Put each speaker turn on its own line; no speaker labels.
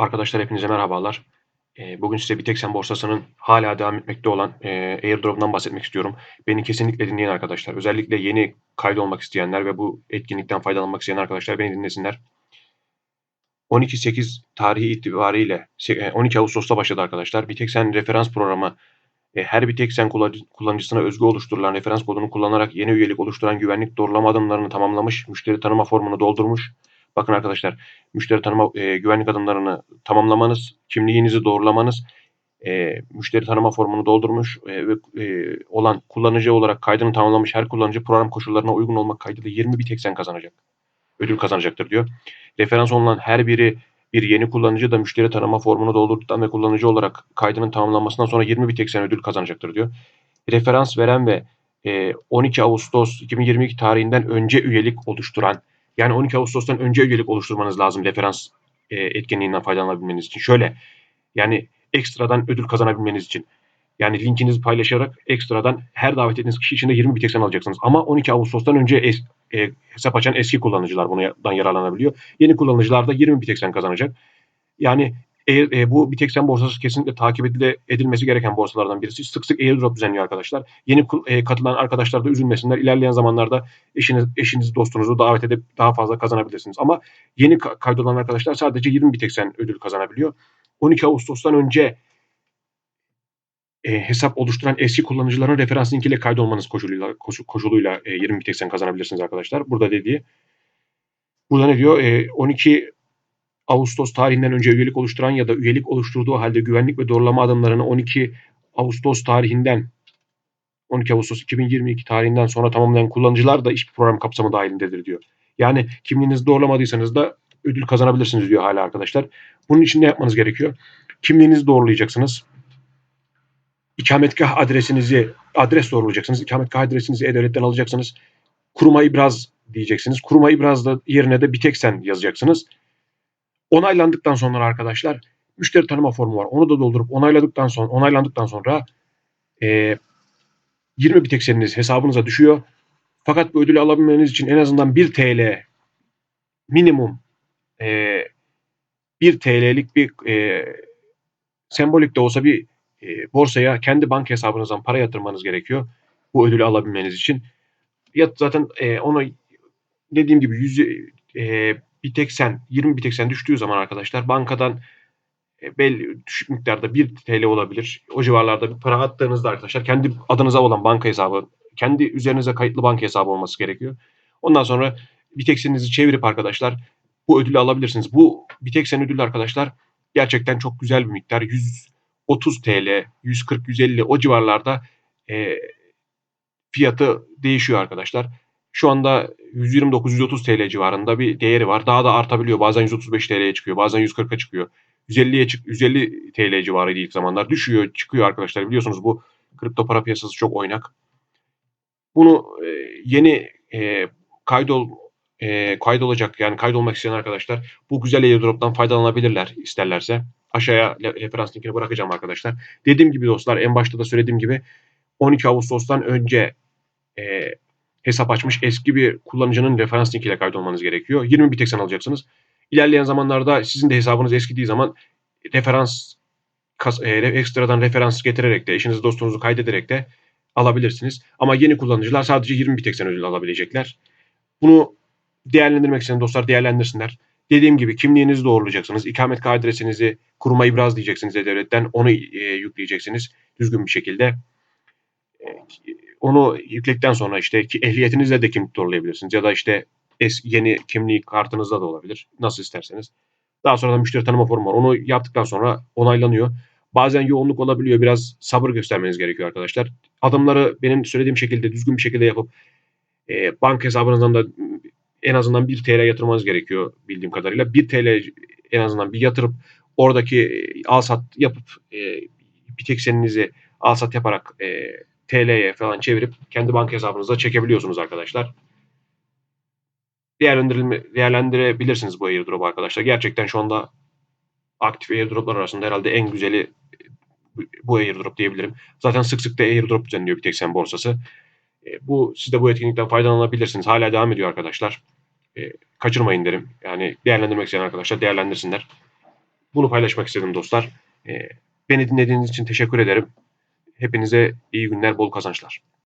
Arkadaşlar hepinize merhabalar. Eee, bugün size Bitexen borsasının hala devam etmekte olan eee, airdrop'dan bahsetmek istiyorum. Beni kesinlikle dinleyin arkadaşlar. Özellikle yeni kaydolmak isteyenler ve bu etkinlikten faydalanmak isteyen arkadaşlar beni dinlesinler. 12.8 tarihi itibariyle se- e, 12 Ağustos'ta başladı arkadaşlar. Bitexen referans programı e, her Bitexen kullan- kullanıcısına özgü oluşturulan referans kodunu kullanarak yeni üyelik oluşturan güvenlik doğrulama adımlarını tamamlamış, müşteri tanıma formunu doldurmuş. Bakın arkadaşlar müşteri tanıma e, güvenlik adımlarını tamamlamanız, kimliğinizi doğrulamanız, e, müşteri tanıma formunu doldurmuş e, ve e, olan kullanıcı olarak kaydını tamamlamış her kullanıcı program koşullarına uygun olmak kaydıyla 20 Bitexen kazanacak. Ödül kazanacaktır diyor. Referans olunan her biri bir yeni kullanıcı da müşteri tanıma formunu doldurduktan ve kullanıcı olarak kaydının tamamlanmasından sonra 20 Bitexen ödül kazanacaktır diyor. Referans veren ve e, 12 Ağustos 2022 tarihinden önce üyelik oluşturan yani 12 Ağustos'tan önce üyelik oluşturmanız lazım referans e, etkinliğinden faydalanabilmeniz için. Şöyle yani ekstradan ödül kazanabilmeniz için. Yani linkinizi paylaşarak ekstradan her davet ettiğiniz kişi için de 20 Bitexen alacaksınız. Ama 12 Ağustos'tan önce es, e, hesap açan eski kullanıcılar bundan yararlanabiliyor. Yeni kullanıcılar da 20 Bitexen kazanacak. Yani e, e, bu Bitexen borsası kesinlikle takip edile, edilmesi gereken borsalardan birisi. Sık sık airdrop düzenliyor arkadaşlar. Yeni e, katılan arkadaşlar da üzülmesinler. İlerleyen zamanlarda eşiniz, eşinizi, dostunuzu davet edip daha fazla kazanabilirsiniz. Ama yeni ka- kaydolan arkadaşlar sadece 20 Bitexen ödül kazanabiliyor. 12 Ağustos'tan önce e, hesap oluşturan eski kullanıcıların referans linkiyle kaydolmanız koşuluyla, koşu, koşuluyla e, 20 Bitexen kazanabilirsiniz arkadaşlar. Burada dediği. Burada ne diyor? E, 12 Ağustos tarihinden önce üyelik oluşturan ya da üyelik oluşturduğu halde güvenlik ve doğrulama adımlarını 12 Ağustos tarihinden 12 Ağustos 2022 tarihinden sonra tamamlayan kullanıcılar da iş program kapsamı dahilindedir diyor. Yani kimliğinizi doğrulamadıysanız da ödül kazanabilirsiniz diyor hala arkadaşlar. Bunun için ne yapmanız gerekiyor? Kimliğinizi doğrulayacaksınız. İkametgah adresinizi adres doğrulayacaksınız. İkametgah adresinizi E-Devlet'ten alacaksınız. Kuruma ibraz diyeceksiniz. Kuruma ibraz yerine de Bitexen yazacaksınız. Onaylandıktan sonra arkadaşlar müşteri tanıma formu var. Onu da doldurup onayladıktan sonra onaylandıktan sonra e, 20 Bitexeniniz hesabınıza düşüyor. Fakat bu ödülü alabilmeniz için en azından 1 TL minimum e, 1 TL'lik bir e, sembolik de olsa bir e, borsaya kendi banka hesabınızdan para yatırmanız gerekiyor. Bu ödülü alabilmeniz için. Ya zaten e, onu dediğim gibi 100 e, Bitexen 20 Bitexen düştüğü zaman arkadaşlar bankadan e, belli düşük miktarda 1 TL olabilir. O civarlarda bir para attığınızda arkadaşlar kendi adınıza olan banka hesabı, kendi üzerinize kayıtlı banka hesabı olması gerekiyor. Ondan sonra Bitexen'inizi çevirip arkadaşlar bu ödülü alabilirsiniz. Bu Bitexen ödülü arkadaşlar gerçekten çok güzel bir miktar. 130 TL, 140, 150 o civarlarda e, fiyatı değişiyor arkadaşlar. Şu anda 129-130 TL civarında bir değeri var. Daha da artabiliyor. Bazen 135 TL'ye çıkıyor. Bazen 140'a çıkıyor. 150'ye çık 150 TL civarıydı ilk zamanlar. Düşüyor, çıkıyor arkadaşlar. Biliyorsunuz bu kripto para piyasası çok oynak. Bunu e, yeni e, kaydol e, kaydolacak yani kaydolmak isteyen arkadaşlar bu güzel airdrop'tan faydalanabilirler isterlerse. Aşağıya referans linkini bırakacağım arkadaşlar. Dediğim gibi dostlar en başta da söylediğim gibi 12 Ağustos'tan önce e, hesap açmış eski bir kullanıcının referans linkiyle kaydolmanız gerekiyor. 20 Bitexen alacaksınız. İlerleyen zamanlarda sizin de hesabınız eskidiği zaman referans kas, e, ekstradan referans getirerek de eşinizi dostunuzu kaydederek de alabilirsiniz. Ama yeni kullanıcılar sadece 20 Bitexen ödül alabilecekler. Bunu değerlendirmek isteyen dostlar değerlendirsinler. Dediğim gibi kimliğinizi doğrulayacaksınız. İkametgah adresinizi kuruma ibraz diyeceksiniz devletten. Onu e, yükleyeceksiniz düzgün bir şekilde. E, onu yükledikten sonra işte ki ehliyetinizle de kimlik doğrulayabilirsiniz. Ya da işte es, yeni kimlik kartınızda da olabilir. Nasıl isterseniz. Daha sonra da müşteri tanıma formu var. Onu yaptıktan sonra onaylanıyor. Bazen yoğunluk olabiliyor. Biraz sabır göstermeniz gerekiyor arkadaşlar. Adımları benim söylediğim şekilde düzgün bir şekilde yapıp e, banka hesabınızdan da en azından 1 TL yatırmanız gerekiyor bildiğim kadarıyla. 1 TL en azından bir yatırıp oradaki al sat yapıp e, Bitexen'inizi al sat yaparak e, TL'ye falan çevirip kendi banka hesabınıza çekebiliyorsunuz arkadaşlar. Değerlendirilme, değerlendirebilirsiniz bu airdrop arkadaşlar. Gerçekten şu anda aktif airdroplar arasında herhalde en güzeli bu airdrop diyebilirim. Zaten sık sık da airdrop düzenliyor Bitexen borsası. E, bu siz de bu etkinlikten faydalanabilirsiniz. Hala devam ediyor arkadaşlar. E, kaçırmayın derim. Yani değerlendirmek isteyen arkadaşlar değerlendirsinler. Bunu paylaşmak istedim dostlar. Ee, beni dinlediğiniz için teşekkür ederim. Hepinize iyi günler, bol kazançlar.